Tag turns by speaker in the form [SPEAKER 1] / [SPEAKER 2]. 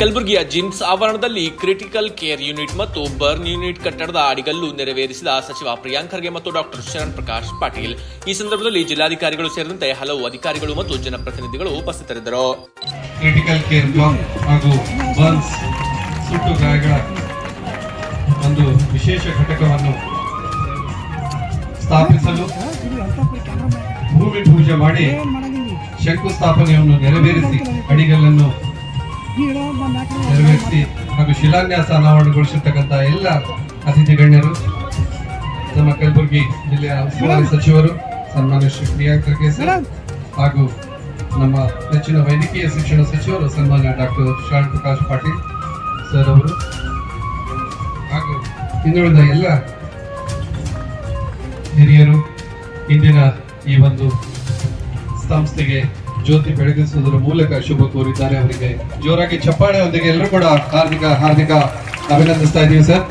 [SPEAKER 1] ಕಲಬುರಗಿಯ ಜಿಮ್ಸ್ ಆವರಣದಲ್ಲಿ critical care unit ಮತ್ತು ಬರ್ನ್ ಯೂನಿಟ್ ಕಟ್ಟಡದ ಅಡಿಗಲ್ಲು ನೆರವೇರಿಸಿದ ಸಚಿವ ಪ್ರಿಯಾಂಕ್ ಖರ್ಗೆ ಮತ್ತು ಡಾಕ್ಟರ್ ಶರಣ್ ಪ್ರಕಾಶ್ ಪಾಟೀಲ್. ಈ ಸಂದರ್ಭದಲ್ಲಿ ಜಿಲ್ಲಾಧಿಕಾರಿಗಳು ಸೇರಿದಂತೆ ಹಲವು ಅಧಿಕಾರಿಗಳು ಮತ್ತು ಜನಪ್ರತಿನಿಧಿಗಳು ಉಪಸ್ಥಿತರಿದ್ದರು.
[SPEAKER 2] ಕ್ರಿಟಿಕಲ್ ಕೇರ್ ಹಾಗೂ ಬರ್ನ್ಸ್ ಸುಟ್ಟು ಗಾಯಗಳ ಒಂದು ವಿಶೇಷ ಘಟಕವನ್ನು ಸ್ಥಾಪಿಸಲು ಭೂಮಿ ಪೂಜೆ ಮಾಡಿ ಶಂಕುಸ್ಥಾಪನೆಯನ್ನು ನೆರವೇರಿಸಿ ಅಡಿಗಲ್ಲನ್ನು ನೆರವೇರಿಸಿ ಹಾಗೂ ಶಿಲಾನ್ಯಾಸ ಅನಾವರಣಗೊಳಿಸಿರ್ತಕ್ಕಂಥ ಎಲ್ಲ ಅತಿಥಿ ಗಣ್ಯರು, ನಮ್ಮ ಕಲಬುರಗಿ ಜಿಲ್ಲೆಯ ಉಸ್ತುವಾರಿ ಸಚಿವರು, ಸನ್ಮಾನ್ಯ ಶ್ರೀ ಪ್ರಿಯಾಂಕರ್ ಕೇಸರ್ ಸರ್ ಹಾಗೂ ನಮ್ಮ ನೆಚ್ಚಿನ ವೈದ್ಯಕೀಯ ಶಿಕ್ಷಣ ಸಚಿವರು, ಸನ್ಮಾನ್ಯ ಡಾಕ್ಟರ್ ಶಾಂತ್ ಪ್ರಕಾಶ್ ಪಾಟೀಲ್ ಸರ್ ಅವರು ಹಾಗೂ ಹಿಂದುಳಿದ ಎಲ್ಲ ಹಿರಿಯರು, ಇಂದಿನ ಈ ಒಂದು ಸಂಸ್ಥೆಗೆ ಜ್ಯೋತಿ ಬೆಳಗಿಸುವುದರ ಮೂಲಕ ಶುಭ ಕೋರಿದ್ದಾರೆ ಅವರಿಗೆ. ಜೋರಾಗಿ ಚಪ್ಪಾಳೆಯೊಂದಿಗೆ ಎಲ್ಲರೂ ಕೂಡ ಹಾರ್ದಿಕ ಹಾರ್ದಿಕ ಅಭಿನಂದಿಸ್ತಾ ಇದ್ದೀವಿ ಸರ್.